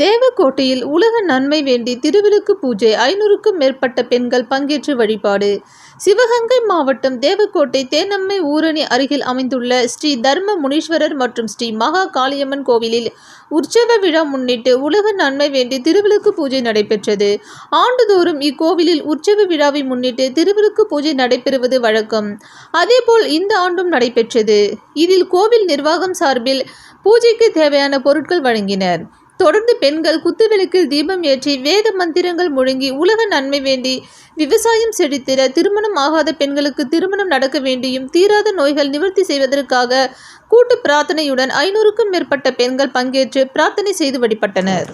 தேவக்கோட்டையில் உலக நன்மை வேண்டி திருவிழுக்கு பூஜை ஐநூறுக்கும் மேற்பட்ட பெண்கள் பங்கேற்று வழிபாடு. சிவகங்கை மாவட்டம் தேவக்கோட்டை தேனம்மை ஊரணி அருகில் அமைந்துள்ள ஸ்ரீ தர்ம முனீஸ்வரர் மற்றும் ஸ்ரீ மகா காளியம்மன் கோவிலில் உற்சவ விழா முன்னிட்டு உலக நன்மை வேண்டி திருவிழுக்கு பூஜை நடைபெற்றது. ஆண்டுதோறும் இக்கோவிலில் உற்சவ விழாவை முன்னிட்டு திருவிழுக்கு பூஜை நடைபெறுவது வழக்கம். அதேபோல் இந்த ஆண்டும் நடைபெற்றது. இதில் கோவில் நிர்வாகம் சார்பில் பூஜைக்கு தேவையான பொருட்கள் வழங்கினர். தொடர்ந்து பெண்கள் குத்துவிளக்கில் தீபம் ஏற்றி வேத மந்திரங்கள் முழங்கி உலக நன்மை வேண்டி விவசாயம் செழித்திட திருமணம் ஆகாத பெண்களுக்கு திருமணம் நடக்க வேண்டியும் தீராத நோய்கள் நிவர்த்தி செய்வதற்காக கூட்டு பிரார்த்தனையுடன் ஐநூறுக்கும் மேற்பட்ட பெண்கள் பங்கேற்று பிரார்த்தனை செய்து வழிபட்டனர்.